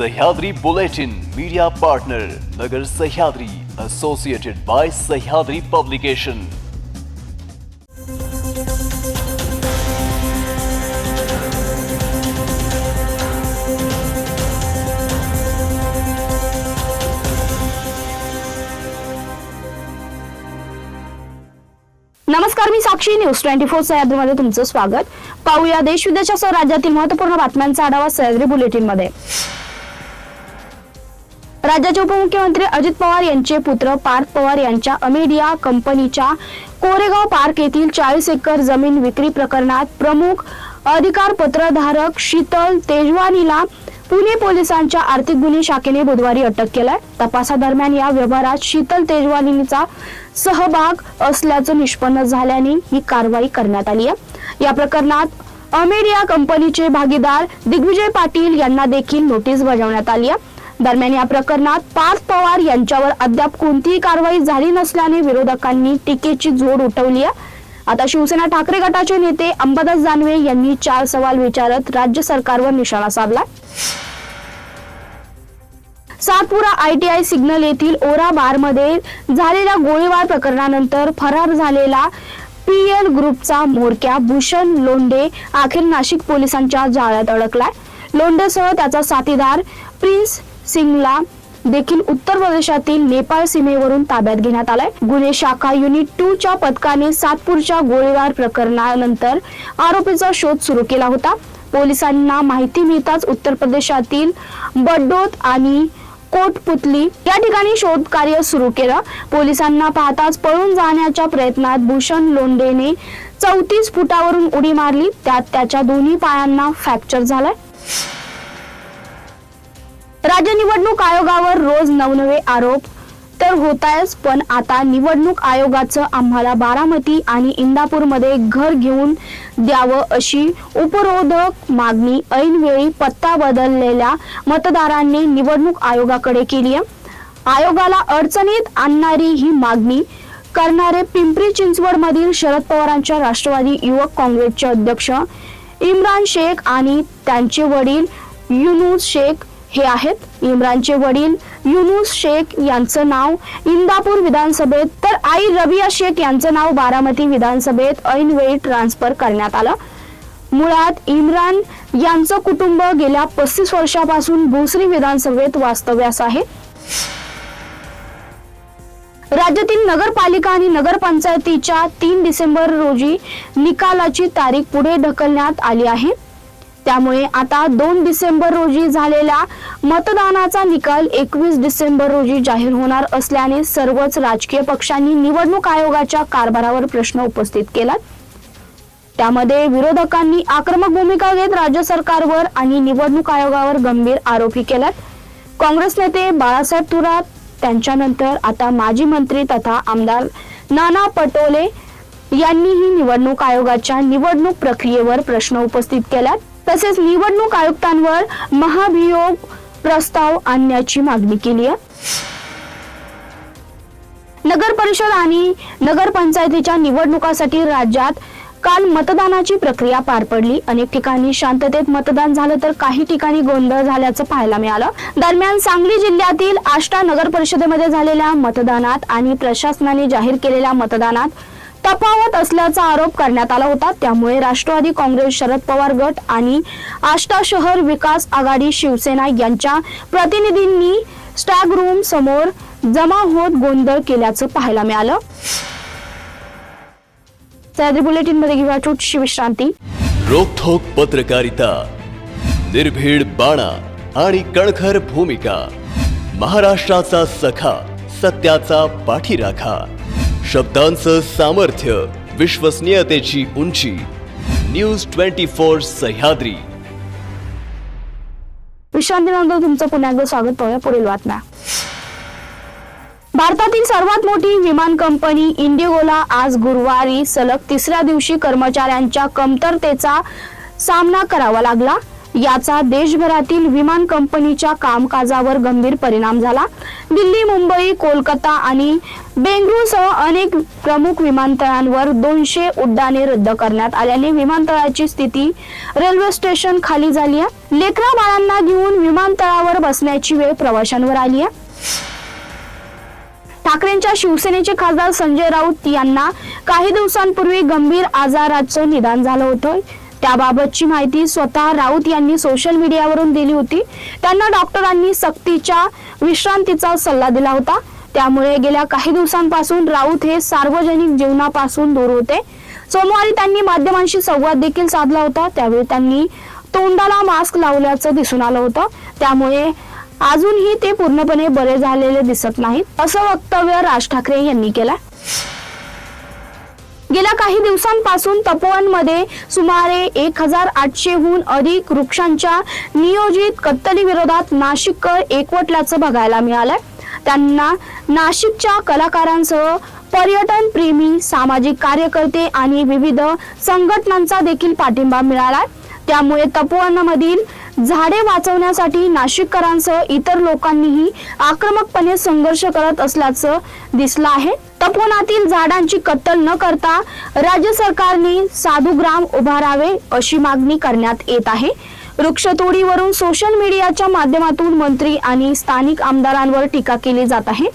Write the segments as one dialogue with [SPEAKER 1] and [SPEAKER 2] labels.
[SPEAKER 1] Sahyadri bulletin media partner Nagar Sahyadri associated by Sahyadri publication
[SPEAKER 2] नमस्कार मी Sakshi. News twenty four सह्याद्रीमध्ये तुमचं स्वागत. पाहूया देश विदेशासह राज्यातील महत्त्वपूर्ण बातम्यांचा आढावा सह्याद्री बुलेटिनमध्ये राज्याचे उपमुख्यमंत्री अजित पवार यांचे पुत्र पार्थ पवार यांच्या अमेडिया कंपनीच्या कोरेगाव पार्क येथील चाळीस एकर जमीन विक्री प्रकरणात प्रमुख अधिकार पत्रधारक शीतल तेजवानीला पुणे पोलिसांच्या आर्थिक गुन्हे शाखेने बुधवारी अटक केलाय. तपासादरम्यान या व्यवहारात शीतल तेजवानीचा सहभाग असल्याचं निष्पन्न झाल्याने ही कारवाई करण्यात आली आहे. या प्रकरणात अमेरिया कंपनीचे भागीदार दिग्विजय पाटील यांना देखील नोटीस बजावण्यात आली आहे. दरम्यान या प्रकरणात पार्थ पवार यांच्यावर अद्याप कोणतीही कारवाई झाली नसल्याने विरोधकांनी टीकेची झोड उठवली आहे. आता शिवसेना ठाकरे गटाचे नेते अंबादास जानवे यांनी चार सवाल विचारत राज्य सरकारवर निशाणा साधला. सातपुरा आयटीआय सिग्नल येथील ओरा बारमध्ये झालेल्या गोळीबार प्रकरणानंतर फरार झालेला पीएल ग्रुपचा म्होरक्या भूषण लोंढे अखेर नाशिक पोलिसांच्या जाळ्यात अडकलाय. लोंढेसह त्याचा साथीदार प्रिन्स सिंगला देखील उत्तर प्रदेशातील नेपाळ सीमेवरून ताब्यात घेण्यात आलाय. गुन्हे शाखा युनिट टू च्या पथकाने सातपूरच्या गोळीबार प्रकरणानंतर आरोपीचा शोध सुरू केला होता. पोलिसांना माहिती मिळताच उत्तर प्रदेशातील बड्डोत आणि कोटपुतली या ठिकाणी शोध कार्य सुरू केलं. पोलिसांना पाहताच पळून जाण्याच्या प्रयत्नात भूषण लोंढेने चौतीस फुटावरून उडी मारली. त्यात त्याच्या दोन्ही पायांना फ्रॅक्चर झालाय. राज्य निवडणूक आयोगावर रोज नवनवे आरोप तर होत आहेच पण आता निवडणूक आयोगाचं आम्हाला बारामती आणि इंदापूरमध्ये घर घेऊन द्यावं अशी उपरोधक मागणी ऐनवेळी पत्ता बदललेल्या मतदारांनी निवडणूक आयोगाकडे केली आहे. आयोगाला अडचणीत आणणारी ही मागणी करणारे पिंपरी चिंचवड मधील शरद पवारांच्या राष्ट्रवादी युवक काँग्रेसचे अध्यक्ष इम्रान शेख आणि त्यांचे वडील युनुस शेख हे आहेत. इम्रानचे वडील युनुस शेख यांचं नाव इंदापूर विधानसभेत तर आई रबिया शेख यांचं नाव बारामती विधानसभेत ऐनवेळी ट्रान्सफर करण्यात आलं. मुळात इम्रान यांचं कुटुंब गेल्या पस्तीस वर्षापासून भोसरी विधानसभेत वास्तव्यास आहे. राज्यातील नगरपालिका आणि नगरपंचायतीच्या तीन डिसेंबर रोजी निकालाची तारीख पुढे ढकलण्यात आली आहे. त्यामुळे आता दोन डिसेंबर रोजी झालेल्या मतदानाचा निकाल एकवीस डिसेंबर रोजी जाहीर होणार असल्याने सर्वच राजकीय पक्षांनी निवडणूक आयोगाच्या कारभारावर प्रश्न उपस्थित केला त्यामध्ये विरोधकांनी आक्रमक भूमिका घेत राज्य सरकारवर आणि निवडणूक आयोगावर गंभीर आरोपी केल्यात. काँग्रेस नेते बाळासाहेब थोरात त्यांच्यानंतर आता माजी मंत्री तथा आमदार नाना पटोले यांनीही निवडणूक आयोगाच्या निवडणूक प्रक्रियेवर प्रश्न उपस्थित केल्यात. तसेच निवडणूक आयुक्तांवर महाभियोग प्रस्ताव आणण्याची मागणी केली आहे. नगर परिषद आणि नगरपंचायतीच्या निवडणुकासाठी राज्यात काल मतदानाची प्रक्रिया पार पडली. अनेक ठिकाणी शांततेत मतदान झालं तर काही ठिकाणी गोंधळ झाल्याचं पाहायला मिळालं. दरम्यान सांगली जिल्ह्यातील आष्टा नगर परिषदेमध्ये झालेल्या मतदानात आणि प्रशासनाने जाहीर केलेल्या मतदानात तफावत असल्याचा आरोप करण्यात आला होता. त्यामुळे राष्ट्रवादी काँग्रेस शरद पवार गट आणि आष्टा शहर विकास आघाडी शिवसेना यांच्या प्रतिनिधींनी स्टॅग रूम समोर जमा होत गोंधळ केल्याचं पाहायला मिळालं. सह्याद्री बुलेटिनमध्ये घेऊया छोटीशी विश्रांती
[SPEAKER 1] रोखोक पत्रकारिता निर्भीड बाणा आणि कणखर भूमिका महाराष्ट्राचा सखा सत्याचा पाठीराखा. शब्दांचं सामर्थ्य विश्वसनीयतेची उंची. न्यूज ट्वेंटी फोर सह्याद्री
[SPEAKER 2] विश्रांतीनंतर तुमचं पुन्हा एकदा स्वागत पाहूया पुढील बातम्या. भारतातील सर्वात मोठी विमान कंपनी इंडिगोला आज गुरुवारी सलग तिसऱ्या दिवशी कर्मचाऱ्यांच्या कमतरतेचा सामना करावा लागला. याचा देशभरातील विमान कंपनीच्या कामकाजावर गंभीर परिणाम झाला. दिल्ली मुंबई कोलकाता आणि बेंगळुरूसह अनेक प्रमुख विमानतळांवर दोनशे उड्डाणे रद्द करण्यात आल्याने विमानतळाची स्थिती रेल्वे स्टेशन खाली झाली आहे. लेकरा बाळांना घेऊन विमानतळावर बसण्याची वेळ प्रवाशांवर आली आहे. ठाकरेंच्या शिवसेनेचे खासदार संजय राऊत यांना काही दिवसांपूर्वी गंभीर आजाराचं निदान झालं होतं. त्याबाबतची माहिती स्वतः राऊत यांनी सोशल मीडियावरून दिली होती. त्यांना डॉक्टरांनी सक्तीच्या विश्रांतीचा सल्ला दिला होता. त्यामुळे गेल्या काही दिवसांपासून राऊत हे सार्वजनिक जीवनापासून दूर होते. सोमवारी त्यांनी माध्यमांशी संवाद देखील साधला होता. त्यावेळी त्यांनी तोंडाला मास्क लावल्याचं दिसून आलं होतं. त्यामुळे अजूनही ते पूर्णपणे बरे झालेले दिसत नाहीत असं वक्तव्य राज ठाकरे यांनी केलं गेल्या काही दिवसांपासून तपोवनमध्ये सुमारे एक हजार आठशेहून अधिक वृक्षांच्या नियोजित कत्तली विरोधात नाशिककर एकवटल्याचं बघायला मिळालंय. त्यांना नाशिकच्या कलाकारांसह पर्यटन प्रेमी सामाजिक कार्यकर्ते आणि विविध संघटनांचा देखील पाठिंबा मिळालाय. त्यामुळे तपोवनामधील झाडे वाचवण्यासाठी नाशिककरांसह इतर लोकांनीही आक्रमकपणे संघर्ष करत असल्याचं दिसलं आहे. तपोनातील झाडांची कत्तल न करता राज्य सरकारने साधुग्राम उभारावे अशी मागणी करण्यात येत आहे. वृक्षतोडीवरून सोशल मीडियाच्या माध्यमातून मंत्री आणि स्थानिक आमदारांवर टीका केली जात आहे.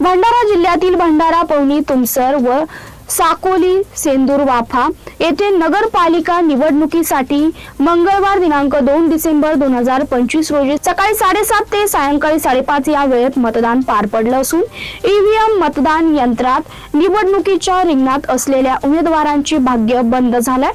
[SPEAKER 2] भंडारा जिल्ह्यातील भंडारा पवनी तुमसर व साकोली सेंदूर वाफा येथे नगरपालिका निवडणुकीसाठी मंगळवार दिनांक दोन डिसेंबर दोन हजार पंचवीस रोजी सकाळी साडेसात ते सायंकाळी साडेपाच या वेळेत मतदान पार पडलं असून ईव्हीएम मतदान यंत्रात निवडणुकीच्या रिंगणात असलेल्या उमेदवारांचे भाग्य बंद झालंय.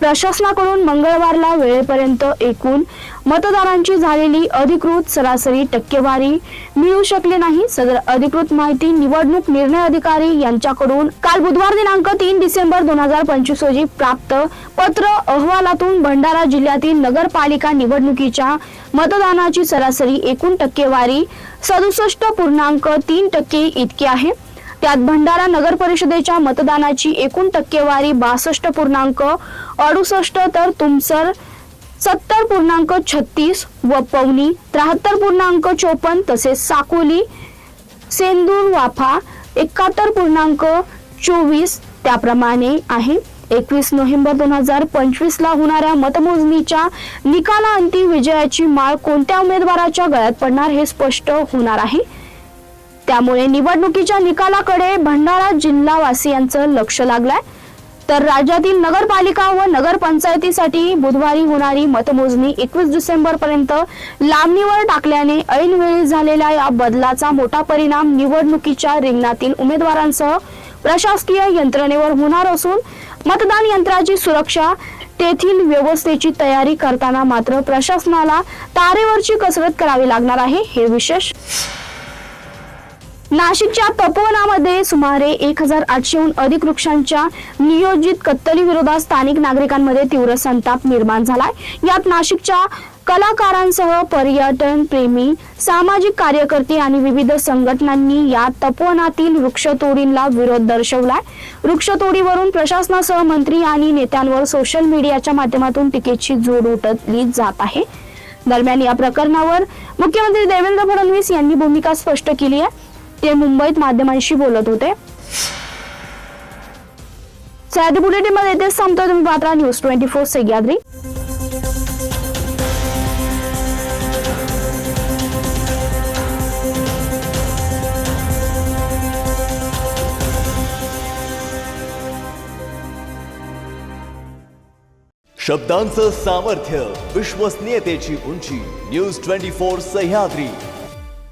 [SPEAKER 2] प्रशासनाकडून मंगळवारला वेळेपर्यंत एकूण मतदारांची झालेली अधिकृत सरासरी टक्केवारी मिळू शकली नाही. सदर अधिकृत माहिती निवडणूक निर्णय अधिकारी यांच्याकडून काल बुधवार दिनांक तीन डिसेंबर दोन हजार पंचवीस रोजी प्राप्त पत्र अहवालातून भंडारा जिल्ह्यातील नगरपालिका निवडणुकीच्या मतदानाची सरासरी एकूण टक्केवारी सदुसष्ट पूर्णांक तीन टक्के इतकी आहे. त्यात भंडारा नगर परिषदेच्या मतदानाची एकूण टक्केवारी बासष्ट पूर्णांक अडुसष्ट तर तुमसर सत्तर पूर्णांक छत्तीस व पवनी त्र्याहत्तर पूर्णांक चोपन्न तसेच साकोली सेंदूर वाफा एकाहत्तर पूर्णांक चोवीस त्याप्रमाणे आहे. एकवीस नोव्हेंबर दोन हजार पंचवीस ला होणाऱ्या मतमोजणीच्या निकालाअंती विजयाची माळ कोणत्या उमेदवाराच्या गळ्यात पडणार हे स्पष्ट होणार आहे. त्यामुळे निवडणुकीच्या निकालाकडे भंडारा जिल्हावासियांचं लक्ष लागलंय. तर राज्यातील नगरपालिका व नगरपंचायतीसाठी बुधवारी होणारी मतमोजणी एकवीस डिसेंबर पर्यंत लांबणीवर टाकल्याने ऐनवेळी झालेल्या या बदलाचा मोठा परिणाम निवडणुकीच्या रिंगणातील उमेदवारांसह प्रशासकीय यंत्रणेवर होणार असून मतदान यंत्राची सुरक्षा तेथील व्यवस्थेची तयारी करताना मात्र प्रशासनाला तारेवरची कसरत करावी लागणार आहे. हे विशेष नाशिकच्या तपोवनामध्ये सुमारे एक हजार आठशेहून अधिक वृक्षांच्या नियोजित कत्तली विरोधात स्थानिक नागरिकांमध्ये तीव्र संताप निर्माण झालाय. यात नाशिकच्या कलाकारांसह पर्यटन प्रेमी सामाजिक कार्यकर्ते आणि विविध संघटनांनी या तपोवनातील वृक्षतोडींना विरोध दर्शवलाय. वृक्षतोडीवरून प्रशासनासह मंत्री आणि नेत्यांवर सोशल मीडियाच्या माध्यमातून टीकेची जोड उठतली जात आहे. दरम्यान या प्रकरणावर मुख्यमंत्री देवेंद्र फडणवीस यांनी भूमिका स्पष्ट केली आहे. ते मुंबईत माध्यमांशी बोलत होते. सह्याद्री बुलेटिनमध्ये इथेच संपतो तुम्ही पात्रा न्यूज ट्वेंटी फोर. सह्याद्री.
[SPEAKER 1] शब्दांचं सामर्थ्य विश्वसनीयतेची उंची न्यूज ट्वेंटी फोर सह्याद्री.